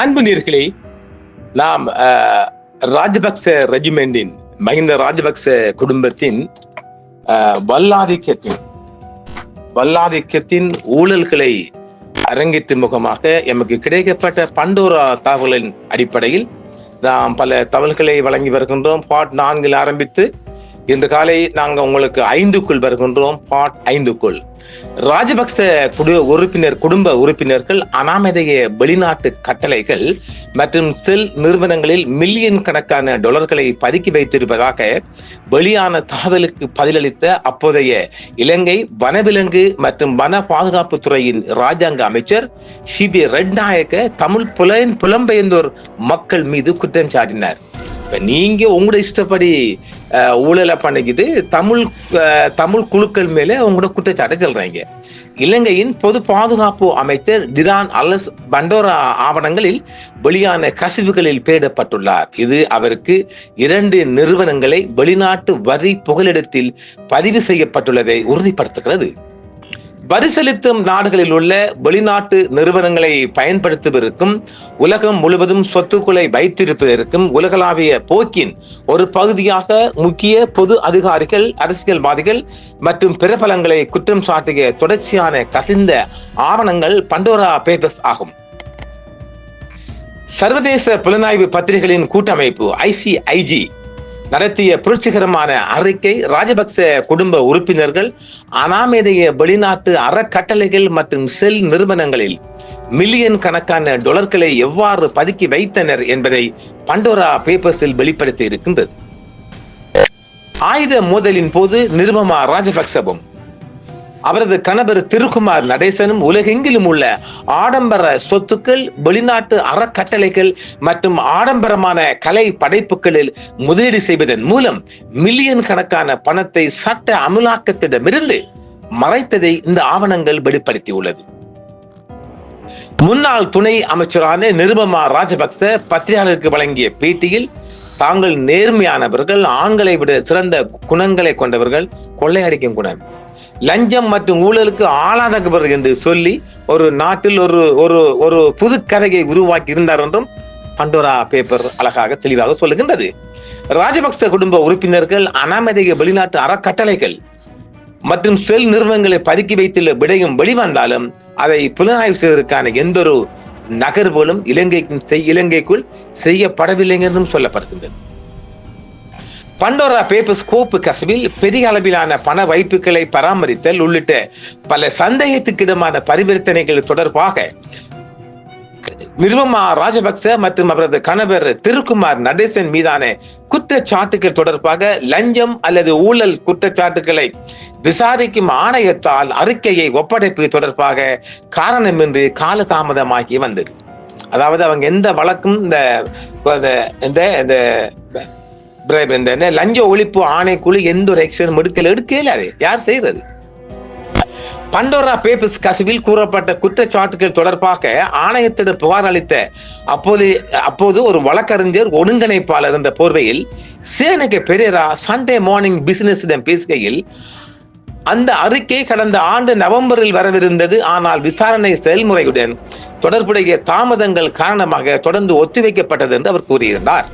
அன்பு நீர்களே நாம் ராஜபக்ச ரெஜிமெண்டின் மஹிந்த ராஜபக்ச குடும்பத்தின் வல்லாதிக்கத்தின் வல்லாதிக்கத்தின் ஊழல்களை அரங்கேற்று முகமாக எமக்கு கிடைக்கப்பட்ட பண்டோரா தகவலின் அடிப்படையில் நாம் பல தகவல்களை வழங்கி வருகின்றோம். பாட் நான்கில் ஆரம்பித்து இன்று காலை நாங்கள் உங்களுக்கு ஐந்துக்குள் வருகின்றோம். பாட் ஐந்துக்குள். ராஜபக்ச குடு உறுப்பினர் குடும்ப உறுப்பினர்கள் அனாமதேய வெளிநாட்டு கட்டளைகள் மற்றும் செல் நிறுவனங்களில் மில்லியன் கணக்கான டொலர்களை பதுக்கி வைத்திருப்பதாக வெளியான தகவலுக்கு பதிலளித்த அப்போதைய இலங்கை வனவிலங்கு மற்றும் வன பாதுகாப்பு துறையின் ராஜாங்க அமைச்சர் ஷிபி ரெட்நாயக்க தமிழ் புலன் புலம்பெயர்ந்தோர் மக்கள் மீது குற்றம் சாட்டினார் இப்போ நீங்க உங்களோட இஷ்டப்படி ஊழலை பண்ணிக்கிட்டு தமிழ் தமிழ் குழுக்கள் மேலே உங்களோட குற்றச்சாட்டை சொல்றாங்க. இலங்கையின் பொது பாதுகாப்பு அமைச்சர் டிரான் அலஸ் பண்டோரா ஆவணங்களில் வெளியான கசிவுகளில் பெயரிடப்பட்டுள்ளார் இது அவருக்கு இரண்டு நிறுவனங்களை வெளிநாட்டு வரி புகலிடத்தில் பதிவு செய்யப்பட்டுள்ளதை உறுதிப்படுத்துகிறது. வரி செலுத்தும் நாடுகளில் உள்ள வெளிநாட்டு நிறுவனங்களை பயன்படுத்துவதற்கும் உலகம் முழுவதும் சொத்துக்களை வைத்திருப்பதற்கும் உலகளாவிய போக்கின் ஒரு பகுதியாக முக்கிய பொது அதிகாரிகள் அரசியல்வாதிகள் மற்றும் பிரபலங்களை குற்றம் சாட்டிய தொடர்ச்சியான கசிந்த ஆவணங்கள் பண்டோரா பேப்பர்ஸ் ஆகும். சர்வதேச புலனாய்வு பத்திரிகைகளின் கூட்டமைப்பு ஐசிஐஜி நடத்திய புரட்சிகரமான அறிக்கை ராஜபக்ச குடும்ப உறுப்பினர்கள் அனாமேதைய வெளிநாட்டு அறக்கட்டளைகள் மற்றும் செல் நிறுவனங்களில் மில்லியன் கணக்கான டொலர்களை எவ்வாறு பதுக்கி வைத்தனர் என்பதை பண்டோரா பேப்பர்ஸில் வெளிப்படுத்தி இருக்கின்றது. ஆயுத மோதலின் போது நிருபமா ராஜபக்சவும் அவரது கணவர் திருக்குமார் நடேசனும் உலகெங்கிலும் உள்ள ஆடம்பர சொத்துக்கள் வெளிநாட்டு அறக்கட்டளைகள் மற்றும் ஆடம்பரமான கலை படைப்புகளில் முதலீடு செய்வதன் மூலம் மில்லியன் கணக்கான பணத்தை சட்ட அமலாக்கத்திடமிருந்து மறைத்ததை இந்த ஆவணங்கள் வெளிப்படுத்தியுள்ளது. முன்னாள் துணை அமைச்சரான நிருபமா ராஜபக்ச பத்திரிகையாளருக்கு வழங்கிய பேட்டியில் தாங்கள் நேர்மையானவர்கள் ஆண்களை விட சிறந்த குணங்களை கொண்டவர்கள் கொள்ளையடிக்கும் குணம். லஞ்சம் மற்றும் ஊழலுக்கு ஆளாதவர் என்று சொல்லி ஒரு நாட்டில் ஒரு ஒரு ஒரு புது கதையை உருவாக்கி இருந்தார் என்றும் பண்டோரா பேப்பர் அழகாக தெளிவாக சொல்லுகின்றது. ராஜபக்ச குடும்ப உறுப்பினர்கள் அனாமதிக வெளிநாட்டு அறக்கட்டளைகள் மற்றும் செல் நிறுவனங்களை பதுக்கி வைத்துள்ள விடயம் வெளிவந்தாலும் அதை புலனாய்வு செய்வதற்கான எந்த ஒரு நகர்வுகளும் இலங்கைக்கும் செய்- இலங்கைக்குள் செய்யப்படவில்லை என்றும் சொல்லப்படுகின்றது. பண்டோரா பேப்பர்ஸ் கோப்பு கசவில் பெரிய அளவிலான பண வைப்புகளை பராமரித்தல் உள்ளிட்ட பல சந்தேகத்துக்கிடமான பரிவர்த்தனைகள் தொடர்பாக நிர்மமா ராஜபக்ச மற்றும் அவரது கணவர் திருக்குமார் நடேசன் மீதான குற்றச்சாட்டுகள் தொடர்பாக லஞ்சம் அல்லது ஊழல் குற்றச்சாட்டுகளை விசாரிக்கும் ஆணையத்தால் அறிக்கையை ஒப்படைப்பு தொடர்பாக காரணமின்றி காலதாமதமாகி வந்தது. அதாவது அவங்க எந்த வழக்கும் இந்த இந்த இந்த இந்த லஞ்ச ஒழிப்பு ஆணைக்குழு எந்த ஒரு ஆக்ஷன் எடுக்கல எடுக்கல அது. யார் செய்யறது பண்டோரா பேப்பர்ஸ் கசிவில் கூறப்பட்ட குற்றச்சாட்டுகள் தொடர்பாக ஆணையத்திடம் புகார் அளித்த அப்போது அப்போது ஒரு வழக்கறிஞர் ஒருங்கிணைப்பாளர் என்ற போர்வையில் சேனக பெரேரா சண்டே மார்னிங் பிசினஸிடம் பேசுகையில் அந்த அறிக்கை கடந்த ஆண்டு நவம்பரில் வரவிருந்தது. ஆனால் விசாரணை செயல்முறையுடன் தொடர்புடைய தாமதங்கள் காரணமாக தொடர்ந்து ஒத்திவைக்கப்பட்டது என்று அவர் கூறியிருந்தார்.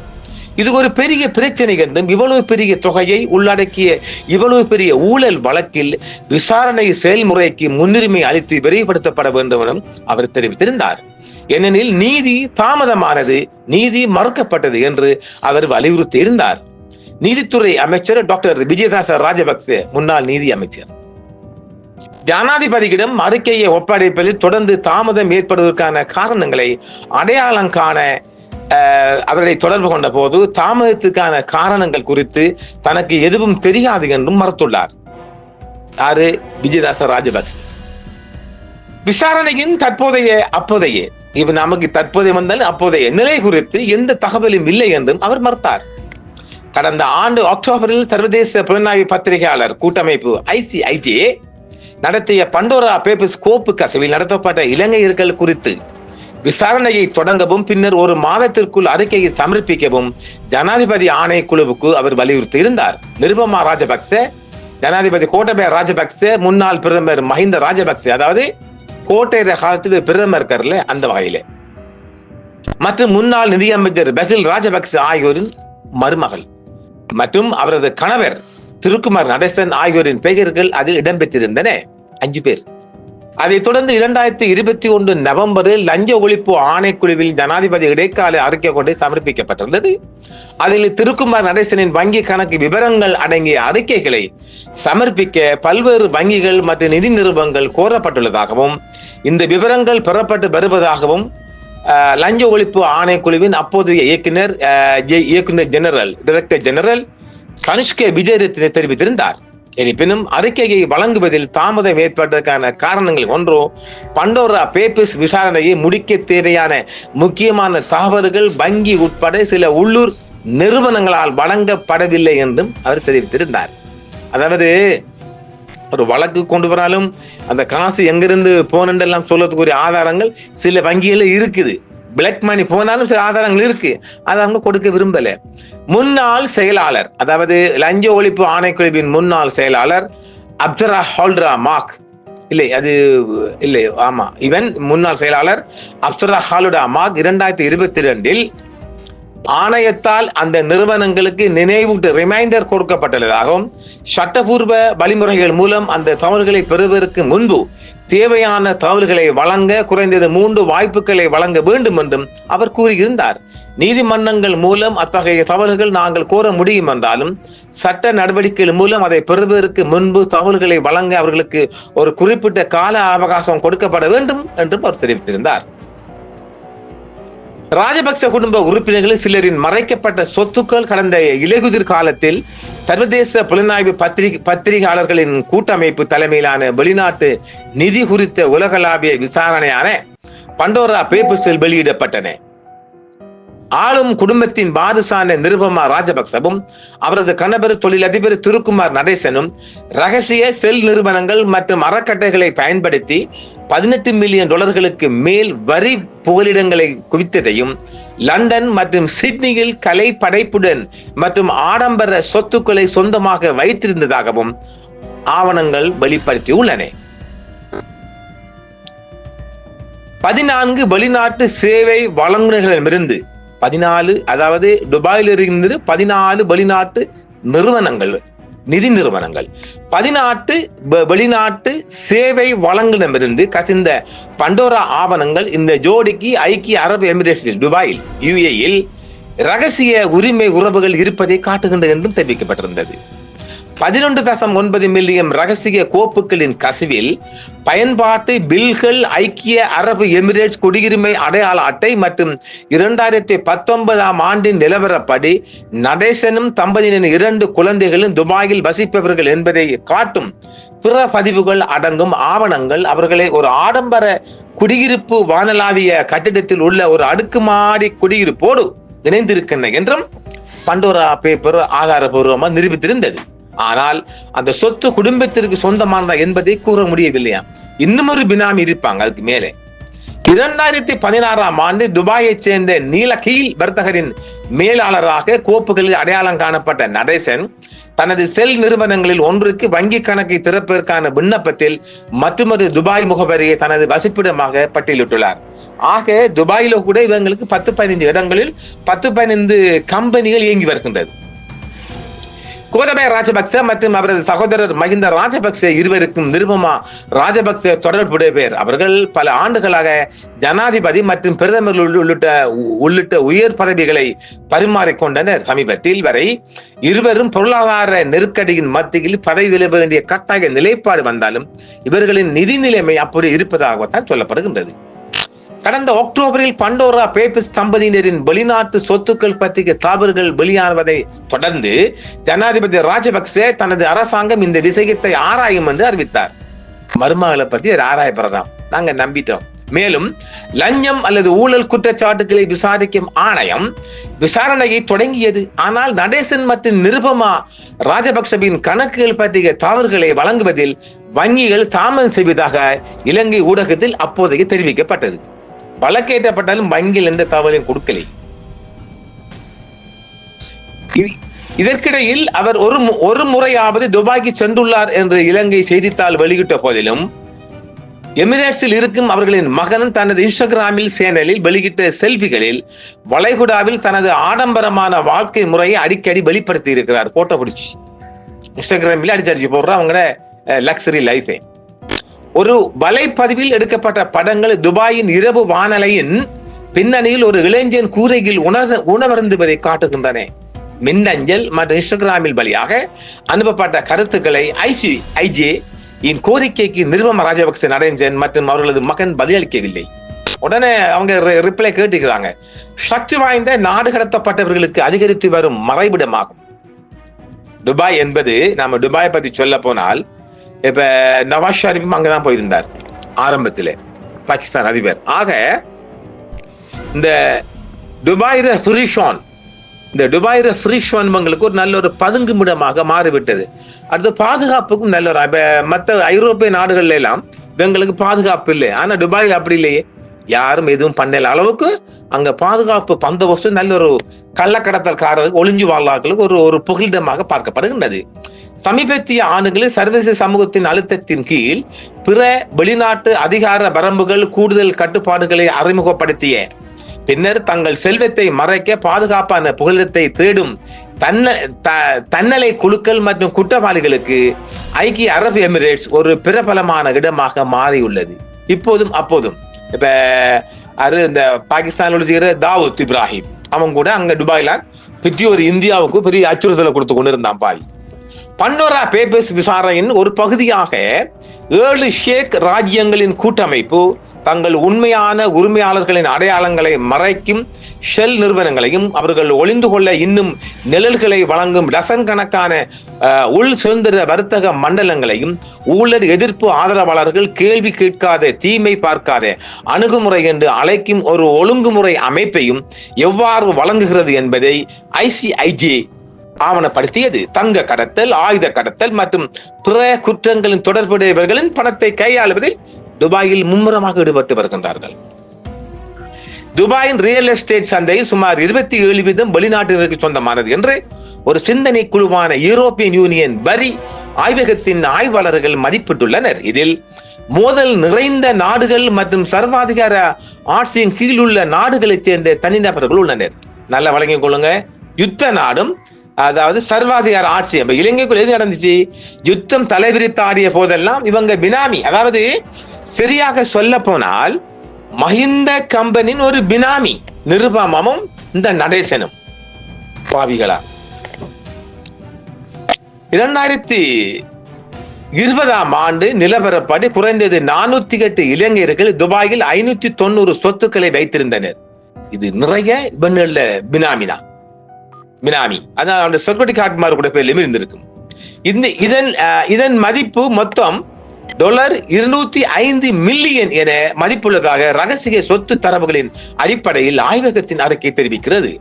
இது ஒரு பெரிய பிரச்சனை என்றும் இவ்வளவு பெரிய தொகையை உள்ளடக்கிய இவ்வளவு பெரிய ஊழல் வழக்கில் விசாரணை செயல்முறைக்கு முன்னுரிமை அளித்து விரைவுபடுத்தப்பட வேண்டும் எனவும் அவர் தெரிவித்திருந்தார். ஏனெனில் நீதி தாமதமானது நீதி மறுக்கப்பட்டது என்று அவர் வலியுறுத்தி இருந்தார் நீதித்துறை அமைச்சர் டாக்டர் விஜயதாச ராஜபக்சே முன்னாள் நீதி அமைச்சர். ஜனாதிபதியிடம் அறிக்கையை ஒப்படைப்பதில் தொடர்ந்து தாமதம் ஏற்படுவதற்கான காரணங்களை அடையாளம் காண அவர்களை தொடர்பு கொண்ட போது தாமதத்துக்கான காரணங்கள் குறித்து தனக்கு எதுவும் தெரியாது என்றும் மறுத்துள்ளார். யாரு? விஜயதாச ராஜபக்ச. விசாரணையின் தற்போதைய அப்போதைய. இது நமக்கு தற்போதைய வந்தால் அப்போதைய. நிலை குறித்து எந்த தகவலும் இல்லை என்றும் அவர் மறுத்தார். கடந்த ஆண்டு அக்டோபரில் சர்வதேச புலனாய்வு பத்திரிகையாளர் கூட்டமைப்பு ஐசிஐஜே நடத்திய பண்டோரா பேப்பர்ஸ் கோப்பு கசவில் நடத்தப்பட்ட இலங்கையர்கள் குறித்து விசாரணையை தொடங்கவும் பின்னர் ஒரு மாதத்திற்குள் அறிக்கையை சமர்ப்பிக்கவும் ஜனாதிபதி ஆணைக்குழுவுக்கு அவர் வலியுறுத்தி இருந்தார். நிருபமா ராஜபக்சே ஜனாதிபதி கோட்டபய ராஜபக்சே முன்னாள் பிரதமர் மஹிந்த ராஜபக்சே அதாவது கோட்டை காலத்தில் பிரதமர் இருக்கார்ல அந்த வகையில. மற்றும் முன்னாள் நிதியமைச்சர் பசில் ராஜபக்சே ஆகியோரின் மருமகள் மற்றும் அவரது கணவர் திருக்குமார் நடேசன் ஆகியோரின் பெயர்கள் அதில் இடம்பெற்றிருந்தன. அஞ்சு பேர். அதைத் தொடர்ந்து இரண்டாயிரத்தி இருபத்தி ஒன்று நவம்பரில் லஞ்ச ஒழிப்பு ஆணைக்குழுவில் ஜனாதிபதி இடைக்கால அறிக்கை கொண்டு சமர்ப்பிக்கப்பட்டிருந்தது. அதில் திருக்குமார் நடேசனின் வங்கி கணக்கு விவரங்கள் அடங்கிய அறிக்கைகளை சமர்ப்பிக்க பல்வேறு வங்கிகள் மற்றும் நிதி நிறுவனங்கள் கோரப்பட்டுள்ளதாகவும் இந்த விவரங்கள் பெறப்பட்டு வருவதாகவும் லஞ்ச ஒழிப்பு ஆணைக்குழுவின் அப்போதைய இயக்குனர் இயக்குனர் general director general Kanishke Wijayaratne தெரிவித்திருந்தார். இருப்பினும் அறிக்கையை வழங்குவதில் தாமதம் ஏற்பட்டதற்கான காரணங்கள் ஒன்றோ பண்டோரா பேப்பர்ஸ் விசாரணையை முடிக்க தேவையான முக்கியமான தகவல்கள் வங்கி உட்பட சில உள்ளூர் நிறுவனங்களால் வழங்கப்படவில்லை என்றும் அவர் தெரிவித்திருந்தார். அதாவது ஒரு வழக்கு கொண்டு வராலும் அந்த காசு எங்கிருந்து போனென்றெல்லாம் சொல்லக்கூடிய ஆதாரங்கள் சில வங்கிகளில் இருக்குது. பிளாக் மணி போனாலும் சில ஆதாரங்கள் இருக்கு. அதை அவங்க கொடுக்க விரும்பல. முன்னாள் செயலாளர் அதாவது லஞ்ச ஒழிப்பு ஆணைக்குழுவின் முன்னாள் செயலாளர் அப்சரா ஹால்ட்ரா மாக். இல்லை அது இல்லை ஆமா இவன் முன்னாள் செயலாளர் அப்துரா ஹாலுடா மாக் இரண்டாயிரத்தி இருபத்தி ரெண்டில் ஆணையத்தால் அந்த நிறுவனங்களுக்கு நினைவூட்டு ரிமைண்டர் கொடுக்கப்பட்டுள்ளதாகவும் சட்டபூர்வ வழிமுறைகள் மூலம் அந்த தவறுகளை பெறுவதற்கு முன்பு தேவையான தகவல்களை வழங்க குறைந்தது மூன்று வாய்ப்புகளை வழங்க வேண்டும் என்றும் அவர் கூறியிருந்தார். நீதிமன்றங்கள் மூலம் அத்தகைய தகவல்கள் நாங்கள் கோர முடியும் என்றாலும் சட்ட நடவடிக்கைகள் மூலம் அதை பெறுவதற்கு முன்பு தகவல்களை வழங்க அவர்களுக்கு ஒரு குறிப்பிட்ட கால அவகாசம் கொடுக்கப்பட வேண்டும் என்றும் அவர் தெரிவித்திருந்தார். ராஜபக்ச குடும்ப உறுப்பினர்கள் சிலரின் மறைக்கப்பட்ட சொத்துக்கள் கடந்த இலைகுதிர் காலத்தில் சர்வதேச புலனாய்வு பத்திரிகை பத்திரிகையாளர்களின் கூட்டமைப்பு தலைமையிலான வெளிநாட்டு நிதி குறித்த உலகளாவிய விசாரணையான பண்டோரா பேப்பர்ஸில் வெளியிடப்பட்டன. ஆளும் குடும்பத்தின் வாரிசான நிருபமா ராஜபக்சவும் அவரது கணவர் தொழிலதிபர் திருக்குமார் நடேசனும் ரகசிய செல் நிறுவனங்கள் மற்றும் அறக்கட்டைகளை பயன்படுத்தி பதினெட்டு மில்லியன் டாலர்களுக்கு மேல் வரி புகலிடங்களை குவித்ததையும் லண்டன் மற்றும் சிட்னியில் கலை படைப்புடன் மற்றும் ஆடம்பர சொத்துக்களை சொந்தமாக வைத்திருந்ததாகவும் ஆவணங்கள் வெளிப்படுத்தியுள்ளன. பதினான்கு வெளிநாட்டு சேவை வழங்குநர்களிடமிருந்து பதினாலு அதாவது துபாயில் இருந்து பதினாலு வெளிநாட்டு நிறுவனங்கள் நிதி நிறுவனங்கள். பதினாட்டு வெளிநாட்டு சேவை வழங்குனரிடமிருந்து கசிந்த பண்டோரா ஆவணங்கள் இந்த ஜோடிக்கு ஐக்கிய அரபு எமிரேட்ஸில் துபாயில் யுஏயில் ரகசிய உரிமை உறவுகள் இருப்பதை காட்டுகின்றது என்றும் தெரிவிக்கப்பட்டிருந்தது. பதினொன்று தசம் ஒன்பது மில்லியன் ரகசிய கோப்புகளின் கசிவில் பயன்பாட்டு பில்கள் ஐக்கிய அரபு எமிரேட்ஸ் குடியுரிமை அடையாள அட்டை மற்றும் இரண்டாயிரத்தி பத்தொன்பதாம் ஆண்டின் நிலவரப்படி நடேசனும் தம்பதியினர் இரண்டு குழந்தைகளும் துபாயில் வசிப்பவர்கள் என்பதை காட்டும் பிற பதிவுகள் அடங்கும் ஆவணங்கள். அவர்களை ஒரு ஆடம்பர குடியிருப்பு வானளாவிய கட்டிடத்தில் உள்ள ஒரு அடுக்குமாடி குடியிருப்போடு இணைந்திருக்கின்றன என்றும் பண்டோரா பேப்பர் ஆதாரபூர்வமாக நிரூபித்திருந்தது. ஆனால் அந்த சொத்து குடும்பத்திற்கு சொந்தமானதா என்பதை கூற முடியவில்லையா? இன்னும் ஒரு பினாமி இருப்பாங்க அதுக்கு மேலே. இரண்டாயிரத்தி பதினாறாம் ஆண்டு துபாயைச் சேர்ந்த நீலகீல் வர்த்தகரின் மேலாளராக கோப்புகளில் அடையாளம் காணப்பட்ட நடேசன் தனது செல் நிறுவனங்களில் ஒன்றுக்கு வங்கி கணக்கை திறப்பதற்கான விண்ணப்பத்தில் மற்றொரு துபாய் முகவரியை தனது வசிப்பிடமாக பட்டியலிட்டுள்ளார். ஆக துபாயில கூட இவங்களுக்கு பத்து பதினைந்து இடங்களில் பத்து பதினைந்து கம்பெனிகள் இயங்கி வருகின்றது. கோதபாய ராஜபக்ச மற்றும் அவரது சகோதரர் மகிந்த ராஜபக்ச இருவருக்கும் நிருபமா ராஜபக்ச தொடர்புடைய பேர். அவர்கள் பல ஆண்டுகளாக ஜனாதிபதி மற்றும் பிரதமர் உள்ளிட்ட உள்ளிட்ட உயர் பதவிகளை பரிமாறிக்கொண்டனர் சமீபத்தில் வரை இருவரும் பொருளாதார நெருக்கடியின் மத்தியில் பதவி விலக வேண்டிய கட்டாய நிலைப்பாடு வந்தாலும் இவர்களின் நிதி நிலைமை அப்படி இருப்பதாகத்தான் சொல்லப்படுகின்றது. கடந்த அக்டோபரில் பண்டோரா பேபிஸ் தம்பதியினரின் வெளிநாட்டு சொத்துக்கள் பற்றிய தகவல்கள் வெளியானதை தொடர்ந்து ஜனாதிபதி ராஜபக்சே தனது அரசாங்கம் இந்த விஷயத்தை ஆராயும் என்று அறிவித்தார். மருமகளை பத்தி அவர் ஆராயப்படுறாம் நாங்க நம்பிட்டோம். மேலும் லஞ்சம் அல்லது ஊழல் குற்றச்சாட்டுகளை விசாரிக்கும் ஆணையம் விசாரணையை தொடங்கியது. ஆனால் நடேசன் மற்றும் நிருபமா ராஜபக்சவின் கணக்குகள் பற்றிய தவறுகளை வழங்குவதில் வங்கிகள் தாமதம் செய்வதாக இலங்கை ஊடகத்தில் அப்போதைக்கு தெரிவிக்கப்பட்டது. வழக்கேற்றப்பட்டாலும் வங்கியில் எந்த தகவலையும் கொடுக்கலை. இ- இதற்கிடையில் அவர் ஒரு மு- ஒரு முறையாவது துபாய்க்கு சென்றுள்ளார் என்று இலங்கை செய்தித்தாள் வெளியிட்ட போதிலும் எமிரேட்ஸில் இருக்கும் அவர்களின் மகன் தனது இன்ஸ்டாகிராமில் சேனலில் வெளியிட்ட செல்ஃபிகளில் வளைகுடாவில் தனது ஆடம்பரமான வாழ்க்கை முறையை அடிக்கடி வெளிப்படுத்தி இருக்கிறார் போட்டோ பிடிச்சி. இன்ஸ்டாகிராமில் அடிச்சு அடிச்சு போடுற அவங்க லக்ஸரி லைஃபை ஒரு வலைப்பதிவில் எடுக்கப்பட்ட படங்கள் துபாயின் இரவு வானலையின் பின்னணியில் ஒரு இளைஞன் கூரையில் உணர் உணவருந்துவதை காட்டுகின்றன. மின்னஞ்சல் மற்றும் இன்ஸ்டாகிராமில் வழியாக அனுப்பப்பட்ட கருத்துக்களை ஐசி ஐஜே இன் கோரிக்கைக்கு நிருபம ராஜபக்சே நடேஞ்சன் மற்றும் அவர்களது மகன் பதிலளிக்கவில்லை உடனே அவங்க ரிப்ளை கேட்டுக்கிறாங்க. சக்தி வாய்ந்த நாடு கடத்தப்பட்டவர்களுக்கு அதிகரித்து வரும் மறைவிடமாகும். துபாய் என்பது நாம துபாய் பத்தி சொல்ல போனால் இப்ப நவாஸ் ஷரீஃபும் அங்கதான் போயிருந்தார் ஆரம்பத்தில் பாகிஸ்தான் அதிபர். ஆக இந்த துபாயிர ஃப்ரிஷான் இந்த துபாயிர ஃப்ரிஷான் இவங்களுக்கு ஒரு நல்ல ஒரு பதுங்குமிடமாக மாறிவிட்டது. அடுத்து பாதுகாப்புக்கும் நல்ல ஒரு மற்ற ஐரோப்பிய நாடுகள்ல எல்லாம் இவங்களுக்கு பாதுகாப்பு இல்லை. ஆனா டுபாயில் அப்படி இல்லையே. யாரும் எதுவும் பண்ணல. அளவுக்கு அங்க பாதுகாப்பு பந்தோபஸ்து நல்ல ஒரு கள்ளக்கடத்தல்காரருக்கு ஒளிஞ்சு வாழ்வார்களுக்கு ஒரு ஒரு புகலிடமாக பார்க்கப்படுகின்றது. சமீபத்திய ஆண்டுகளில் சர்வதேச சமூகத்தின் அழுத்தத்தின் கீழ் பிற வெளிநாட்டு அதிகார வரம்புகள் கூடுதல் கட்டுப்பாடுகளை அறிமுகப்படுத்திய பின்னர் தங்கள் செல்வத்தை மறைக்க பாதுகாப்பான புகலிடத்தை தேடும் தன்ன த- தன்னலை குழுக்கள் மற்றும் குற்றவாளிகளுக்கு ஐக்கிய அரபு எமிரேட்ஸ் ஒரு பிரபலமான இடமாக மாறியுள்ளது. இப்போதும் அப்போதும் இப்ப அது இந்த பாகிஸ்தான் இருக்கிற தாவூத் இப்ராஹிம். அவன் கூட அங்க துபாயில பெரிய ஒரு இந்தியாவுக்கு பெரிய அச்சுறுத்தலை கொடுத்து கொண்டு இருந்தான் பாய். பண்டோரா பேப்பர்ஸ் விசாரணையின் ஒரு பகுதியாக ஏழு ஷேக் ராஜ்யங்களின் கூட்டமைப்பு தங்கள் உண்மையான உரிமையாளர்களின் அடையாளங்களை மறைக்கும் ஷெல் நிறுவனங்களையும் அவர்கள் ஒளிந்து கொள்ள இன்னும் நிழல்களை வழங்கும் டசன் கணக்கான உள் சுதந்திர வர்த்தக மண்டலங்களையும் ஊழல் எதிர்ப்பு ஆதரவாளர்கள் கேள்வி கேட்காத தீமை பார்க்காத அணுகுமுறை என்று அழைக்கும் ஒரு ஒழுங்குமுறை அமைப்பையும் எவ்வாறு வழங்குகிறது என்பதை ஐசிஐஜே ஆவணப்படுத்தியது. தங்க கடத்தல் ஆயுத கடத்தல் மற்றும் பிற குற்றங்களின் தொடர்புடையவர்களின் பணத்தை கையாளுவதில் துபாயில் மும்முரமாக ஈடுபட்டு வருகின்றார்கள். துபாயின் ரியல் எஸ்டேட் சந்தையில் சுமார் இருபத்தி ஏழு வீதம் வெளிநாட்டினருக்கு சொந்தமானது என்று ஒரு சிந்தனை குழுவான யூரோப்பியன் யூனியன் வரி ஆய்வகத்தின் ஆய்வாளர்கள் மதிப்பிட்டுள்ளனர். இதில் மோதல் நிறைந்த நாடுகள் மற்றும் சர்வாதிகார ஆட்சியின் கீழ் உள்ள நாடுகளைச் சேர்ந்த தனிநபர்கள் உள்ளனர். நல்லா வழங்கிக் கொள்ளுங்க. யுத்த நாடும் அதாவது சர்வாதிகார ஆட்சி. அப்ப இலங்கைக்குள்ள எது நடந்துச்சு? யுத்தம் தலைவிரித்தாடிய போதெல்லாம் இவங்க பினாமி. அதாவது சரியாக சொல்ல போனால் மஹிந்த கம்பனின் ஒரு பினாமி நிருபமமும் இந்த நடேசனும். பாவிகளா. இரண்டாயிரத்தி இருபதாம் ஆண்டு நிலவரப்படி குறைந்தது நானூத்தி எட்டு இளைஞர்கள் துபாயில் ஐநூத்தி தொண்ணூறு சொத்துக்களை வைத்திருந்தனர். இது நிறைய இவன்கள பினாமி தான் பினாமி அதான் அவருடைய செக்யூரிட்டி கார்டு மாதிரி கூட இருந்திருக்கும் இந்த இதன் இதன் மதிப்பு மொத்தம் டாலர் இருநூத்தி ஐந்து மில்லியன் என மதிப்புள்ளதாக ரகசிய சொத்து தரவுகளின் அடிப்படையில் ஆய்வகத்தின் அறிக்கை தெரிவிக்கிறது.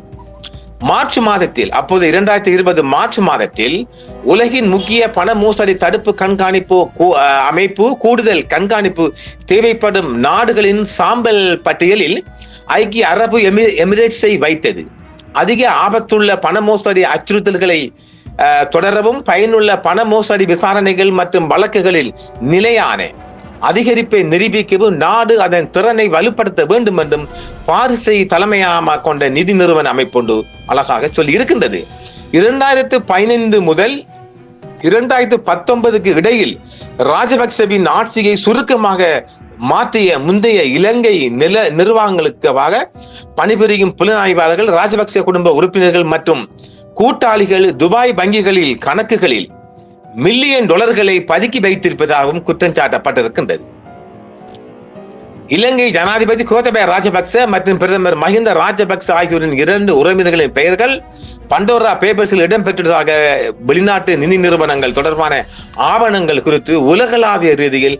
மார்ச் மாதத்தில் அப்போது இரண்டாயிரத்தி இருபது மார்ச் மாதத்தில் உலகின் முக்கிய பண மோசடி தடுப்பு கண்காணிப்பு கூ- அமைப்பு கூடுதல் கண்காணிப்பு தேவைப்படும் நாடுகளின் சாம்பல் பட்டியலில் ஐக்கிய அரபு எமி- எமிரேட்ஸை வைத்தது. அதிக ஆபத்துள்ள பண மோசடி அச்சுறுத்தல்களை தொடரவும் பயனுள்ள பண மோசடி விசாரணைகள் மற்றும் வழக்குகளில் நிலையான அதிகரிப்பை நிரூபிக்கவும் நாடு அதன் திறனை வலுப்படுத்த வேண்டும் என்றும் பாரிசை தலைமையாக கொண்ட நிதி நிறுவன அமைப்பொண்டு அழகாக சொல்லி இருக்கின்றது. இரண்டாயிரத்து பதினைந்து முதல் இரண்டாயிரத்து பத்தொன்பதுக்கு இடையில் ராஜபக்சவின் ஆட்சியை சுருக்கமாக மாற்றிய முந்தைய இலங்கை நில நிர்வாகங்களுக்காக பணிபுரியும் புலனாய்வாளர்கள் ராஜபக்சே குடும்ப உறுப்பினர்கள் மற்றும் கூட்டாளிகள் துபாய் வங்கிகளில் கணக்குகளில் மில்லியன் டாலர்களை பதுக்கி வைத்திருப்பதாகவும் குற்றம் சாட்டப்பட்டிருக்கின்றது. இலங்கை ஜனாதிபதி கோத்தபய ராஜபக்ச மற்றும் பிரதமர் மஹிந்த ராஜபக்ச ஆகியோரின் இரண்டு உறவினர்களின் பெயர்கள் பண்டோரா பேப்பர்ஸில் இடம்பெற்றதாக வெளிநாட்டு நிதி நிறுவனங்கள் தொடர்பான ஆவணங்கள் குறித்து உலகளாவிய ரீதியில்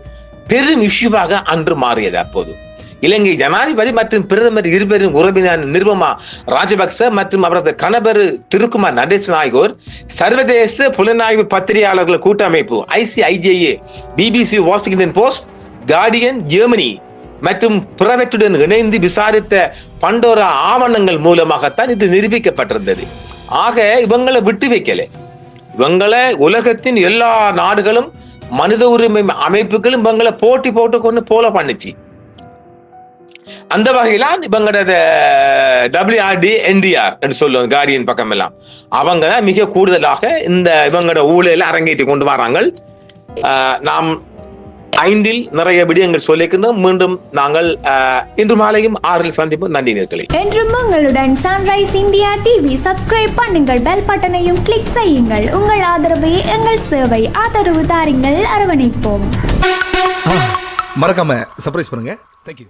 பெரும் இஷ்யூவாக அன்று மாறியது அப்போது. இலங்கை ஜனாதிபதி மற்றும் பிரதமர் இருவரின் உறவினர் நிர்மமா ராஜபக்ச மற்றும் அவரது கணவர் திருக்குமார் நடேசன் ஆகியோர் சர்வதேச புலனாய்வு பத்திரிகையாளர்கள் கூட்டமைப்பு ICIJA BBC Washington Post Guardian Germany மற்றும் பிறவற்றுடன் இணைந்து விசாரித்த பண்டோரா ஆவணங்கள் மூலமாகத்தான் இது நிரூபிக்கப்பட்டிருந்தது. ஆக இவங்களை விட்டு வைக்கல இவங்களை உலகத்தின் எல்லா நாடுகளும் மனித உரிமை அமைப்புகளும் இவங்களை போட்டி போட்டு கொண்டு போல பண்ணுச்சு. அந்த வகையில இவங்களோட டபிள்யூஆர்டி என்டிஆர் என்று சொல்லுவோம் கார்டியன் பக்கம் எல்லாம் அவங்க மிக கூடுதலாக இந்த இவங்களோட ஊழல அரங்கேற்றி கொண்டு வராங்க ஆஹ் நாம் ஐந்தில் நிறைய விடயங்கள் சொல்லிக்கின்றோம் மீண்டும் நாங்கள் இன்று மாலையும் ஆறில் சந்திப்போம். நன்றி நேர்களை. என்றும் உங்களுடன் சன்ரைஸ் இந்தியா டிவி சப்ஸ்கிரைப் பண்ணுங்கள். பெல் பட்டனையும் கிளிக் செய்யுங்கள். உங்கள் ஆதரவே எங்கள் சேவை ஆதரவு தாருங்கள். அரவணைப்போம். மறக்காம சர்ப்ரைஸ் பண்ணுங்க. தேங்க்யூ